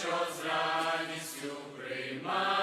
що з радістю приймає.